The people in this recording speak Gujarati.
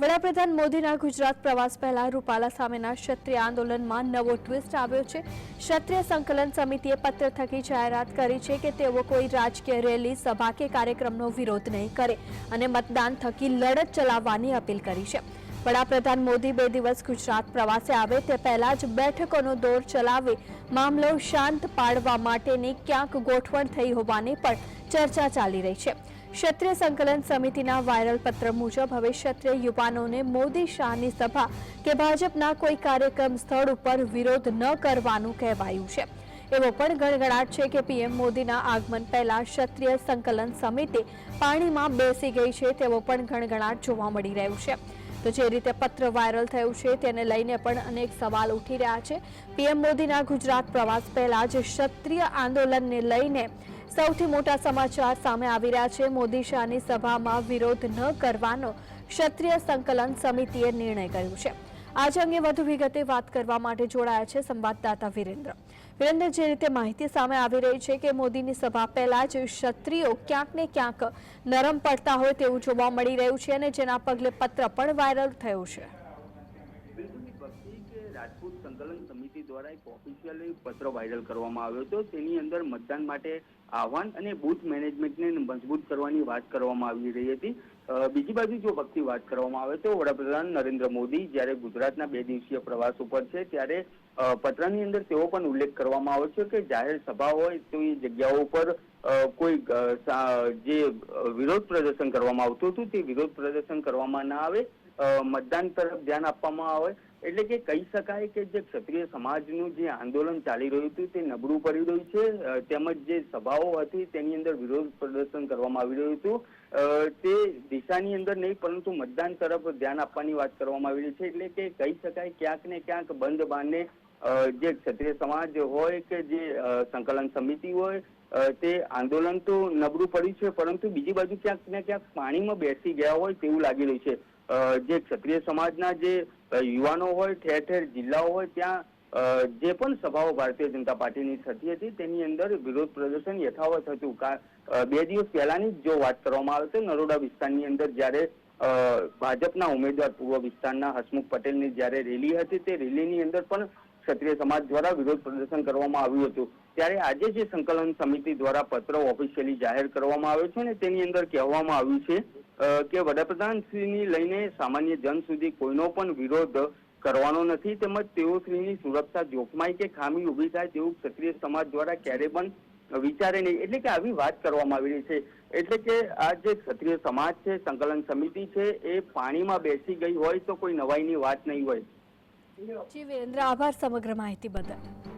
વડાપ્રધાન મોદીના ગુજરાત પ્રવાસ પહેલા રૂપાલા સામેના ક્ષત્રિય આંદોલનમાં નવો ટ્વિસ્ટ આવ્યો છે. ક્ષત્રિય સંકલન સમિતિએ પત્ર થકી જાહેરાત કરી છે કે તેઓ કોઈ રાજકીય રેલી, સભા કે કાર્યક્રમનો વિરોધ નહીં કરે અને મતદાન થકી લડત ચલાવવાની અપીલ કરી છે. વડાપ્રધાન મોદી બે દિવસ ગુજરાત પ્રવાસે આવે તે પહેલા જ બેઠકોનો દોર ચલાવી, મામલો શાંત પાડવા માટેની ક્યાંક ગોઠવણ થઈ હોવાની પણ ચર્ચા ચાલી રહી છે. ક્ષત્રિય સંકલન સમિતિના વાયરલ પત્ર મુજબ હવે ક્ષત્રિય યુવાનોને મોદી શાહની સભા કે ભાજપના કોઈ કાર્યક્રમ સ્થળ ઉપર વિરોધ ન કરવાનું કહેવાયું છે. એવો પણ ગણગણાટ છે કે પીએમ મોદીના આગમન પહેલા ક્ષત્રિય સંકલન સમિતિ પાણીમાં બેસી ગઈ છે તેવો પણ ગણગણાટ જોવા મળી રહ્યું છે. તો જે રીતે પત્ર વાયરલ થયું છે તેને લઈને પણ અનેક સવાલ ઉઠી રહ્યા છે. પીએમ મોદીના ગુજરાત પ્રવાસ પહેલા જ ક્ષત્રિય આંદોલનને લઈને સૌથી મોટા સમાચાર સામે આવી રહ્યા છે. મોદી શાહની સભામાં વિરોધ ન કરવાનો ક્ષત્રિય સંકલન સમિતિએ નિર્ણય કર્યો છે. આજ અંગે વધુ વિગતે વાત કરવા માટે જોડાયા છે સંવાદદાતા વિરેન્દ્ર. વિરેન્દ્ર, જે રીતે માહિતી સામે આવી રહી છે કે મોદીની સભા પહેલા જ ક્ષત્રિયો ક્યાંક ને ક્યાંક નરમ પડતા હોય તેવું જોવા મળી રહ્યું છે અને જેના પગલે પત્ર પણ વાયરલ થયું છે. ભક્તિ કે રાજપૂત સંકલન સમિતિ દ્વારા એક ઓફિશિયલ પત્ર વાયરલ કરવામાં આવ્યો હતો. તેની અંદર મતદાન માટે આહવાન અને બૂથ મેનેજમેન્ટને મજબૂત કરવાની વાત કરવામાં આવી રહી હતી. બીજી બાજુ જો ભક્તિ વાત કરવામાં આવે તો વડાપ્રધાન નરેન્દ્ર મોદી જ્યારે ગુજરાતના બે દિવસીય પ્રવાસ ઉપર છે, ત્યારે પત્રની અંદર તેવો પણ ઉલ્લેખ કરવામાં આવ્યો છે કે જાહેર સભા હોય તો એ જગ્યાઓ ઉપર કોઈ જે વિરોધ પ્રદર્શન કરવામાં આવતું હતું, તે વિરોધ પ્રદર્શન કરવામાં ના આવે મતદાન તરફ ધ્યાન આપવામાં આવે, એટલે કે કહી શકાય કે જે ક્ષત્રિય સમાજનું જે આંદોલન ચાલી રહ્યું હતું, તે નબળું પડી રહ્યું છે તેમજ જે સભાઓ હતી, તેની અંદર વિરોધ પ્રદર્શન કરવામાં આવી રહ્યું હતું તે દિશાની અંદર નહીં, પરંતુ મતદાન તરફ ધ્યાન આપવાની વાત કરવામાં આવી રહી છે, એટલે કે કહી શકાય ક્યાંક ને ક્યાંક બંધ બારને જે ક્ષત્રિય સમાજ હોય કે જે સંકલન સમિતિ હોય તે આંદોલન તો નબળું પડ્યું છે, પરંતુ બીજી બાજુ ક્યાંક ને ક્યાંક પાણીમાં બેસી ગયા હોય તેવું લાગી રહ્યું છે. જે ક્ષત્રિય સમાજના જે યુવાનો હોય, ઠેર ઠેર જિલ્લાઓ હોય, ત્યાં જે પણ સભાઓ ભારતીય જનતા પાર્ટીની થતી હતી, તેની અંદર વિરોધ પ્રદર્શન યથાવત હતું. બે દિવસ પહેલાની જ વાત કરવામાં આવે તો નરોડા વિસ્તારની અંદર જ્યારે ભાજપના ઉમેદવાર પૂર્વ વિસ્તારના હસમુખ પટેલની જ્યારે રેલી હતી, તે રેલીની અંદર પણ ક્ષત્રિય સમાજ દ્વારા વિરોધ પ્રદર્શન કરવામાં આવ્યું હતું. ત્યારે આજે જે સંકલન સમિતિ દ્વારા પત્ર ઓફિશિયલી જાહેર કરવામાં આવ્યો છે ને તેની અંદર કહેવામાં આવ્યું છે કે વડાપ્રધાનશ્રીની લઈને સામાન્ય જન સુધી કોઈનો પણ વિરોધ કરવાનો નથી તેમજ તેઓશ્રીની સુરક્ષા જોખમાય કે ખામી ઊભી થાય તેવું ક્ષત્રિય સમાજ દ્વારા ક્યારે પણ વિચારે નહીં. એટલે કે આવી વાત કરવામાં આવી રહી છે. એટલે કે આ જે ક્ષત્રિય સમાજ છે, સંકલન સમિતિ છે, એ પાણીમાં બેસી ગઈ હોય તો કોઈ નવાઈની વાત નહીં હોય. જી વિરેન્દ્ર આભાર સમગ્ર માહિતી બદલ